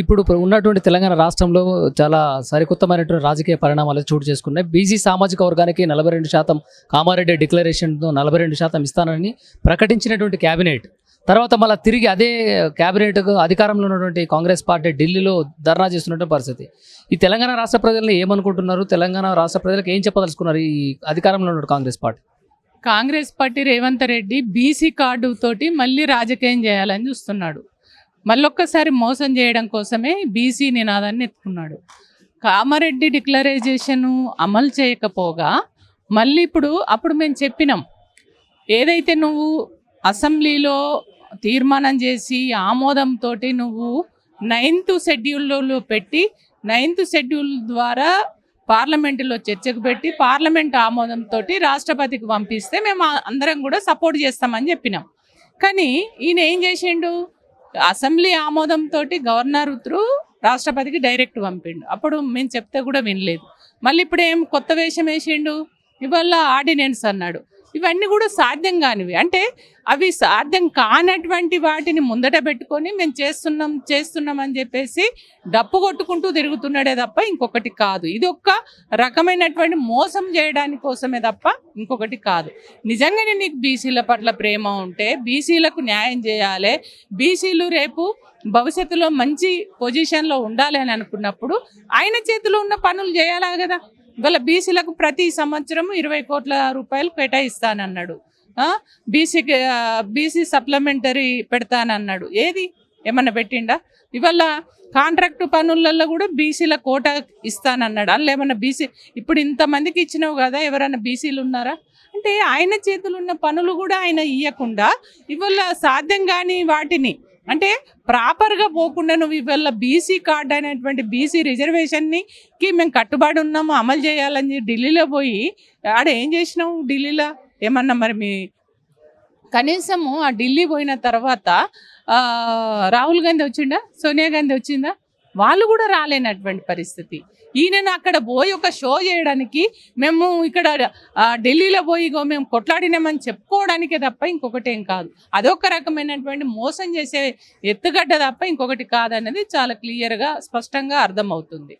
ఇప్పుడు ఉన్నటువంటి తెలంగాణ రాష్ట్రంలో చాలా సరికొత్తమైనటువంటి రాజకీయ పరిణామాలు చోటు చేసుకున్నాయి. బీసీ సామాజిక వర్గానికి నలభై రెండు శాతం కామారెడ్డి డిక్లరేషన్తో నలభై రెండు శాతం ఇస్తానని ప్రకటించినటువంటి క్యాబినెట్. తర్వాత మళ్ళీ తిరిగి అదే క్యాబినెట్కు అధికారంలో ఉన్నటువంటి కాంగ్రెస్ పార్టీ ఢిల్లీలో ధర్నా చేస్తున్నటువంటి పరిస్థితి. ఈ తెలంగాణ రాష్ట్ర ప్రజల్ని ఏమనుకుంటున్నారు? తెలంగాణ రాష్ట్ర ప్రజలకు ఏం చెప్పదలుచుకున్నారు ఈ అధికారంలో ఉన్న Congress party? Congress party Revanth Reddy BC card తోటి మళ్ళీ రాజకీయం చేయాలని చూస్తున్నాడు. మళ్ళొక్కసారి మోసం చేయడం కోసమే బీసీ నినాదాన్ని ఎత్తుకున్నాడు. కామారెడ్డి డిక్లరైజేషను అమలు చేయకపోగా మళ్ళీ ఇప్పుడు అప్పుడు మేము చెప్పినాం. ఏదైతే నువ్వు అసెంబ్లీలో తీర్మానం చేసి ఆమోదంతో నువ్వు నైన్త్ షెడ్యూల్లో పెట్టి నైన్త్ షెడ్యూల్ ద్వారా పార్లమెంటులో చర్చకు పెట్టి పార్లమెంట్ ఆమోదంతో రాష్ట్రపతికి పంపిస్తే మేము అందరం కూడా సపోర్ట్ చేస్తామని చెప్పినాం. కానీ ఈయన ఏం చేసిండు? అసెంబ్లీ ఆమోదంతో గవర్నర్ త్రూ రాష్ట్రపతికి డైరెక్ట్ పంపిండు. అప్పుడు మేము చెప్తే కూడా వినలేదు. మళ్ళీ ఇప్పుడు ఏం కొత్త వేషం వేసిండు? ఇవాళ ఆర్డినెన్స్ అన్నాడు. ఇవన్నీ కూడా సాధ్యం కానివి. అంటే అవి సాధ్యం కానటువంటి వాటిని ముందట పెట్టుకొని మేము చేస్తున్నాం చేస్తున్నాం అని చెప్పేసి డప్పు కొట్టుకుంటూ తిరుగుతున్నాడే తప్ప ఇంకొకటి కాదు. ఇది ఒక్క రకమైనటువంటి మోసం చేయడానికి కోసమే తప్ప ఇంకొకటి కాదు. నిజంగానే నీకు బీసీల పట్ల ప్రేమ ఉంటే బీసీలకు న్యాయం చేయాలి. బీసీలు రేపు భవిష్యత్తులో మంచి పొజిషన్లో ఉండాలి అని అనుకున్నప్పుడు ఆయన చేతిలో ఉన్న పనులు చేయాలా కదా? ఇవాళ బీసీలకు ప్రతి సంవత్సరం ఇరవై కోట్ల రూపాయలు కేటాయిస్తానన్నాడు. బీసీకి బీసీ సప్లిమెంటరీ పెడతానన్నాడు. ఏది? ఏమన్నా పెట్టిండా? ఇవాళ కాంట్రాక్ట్ పనులలో కూడా బీసీల కోట ఇస్తానన్నాడు. అందులో ఏమన్నా బీసీ ఇప్పుడు ఇంతమందికి ఇచ్చినావు కదా ఎవరైనా బీసీలు ఉన్నారా? అంటే ఆయన చేతులు ఉన్న పనులు కూడా ఆయన ఇవ్వకుండా ఇవాళ సాధ్యం కాని వాటిని అంటే ప్రాపర్గా పోకుండా నువ్వు ఇవాళ బీసీ కార్డు అనేటువంటి బీసీ రిజర్వేషన్కి మేము కట్టుబడి ఉన్నాము అమలు చేయాలని ఢిల్లీలో పోయి ఆడ ఏం చేసినావు ఢిల్లీలో? ఏమన్నా మరి మీ కనీసము ఆ ఢిల్లీ పోయిన తర్వాత రాహుల్ గాంధీ వచ్చిందా సోనియా గాంధీ వచ్చిందా? వాళ్ళు కూడా రాలేనటువంటి పరిస్థితి. ఈయనను అక్కడ పోయి ఒక షో చేయడానికి మేము ఇక్కడ ఢిల్లీలో పోయి ఇగో మేము కొట్లాడినామని చెప్పుకోవడానికే తప్ప ఇంకొకటేం కాదు. అదొక రకమైనటువంటి మోసం చేసే ఎత్తుగడ్డ తప్ప ఇంకొకటి కాదన్నది చాలా క్లియర్గా స్పష్టంగా అర్థమవుతుంది.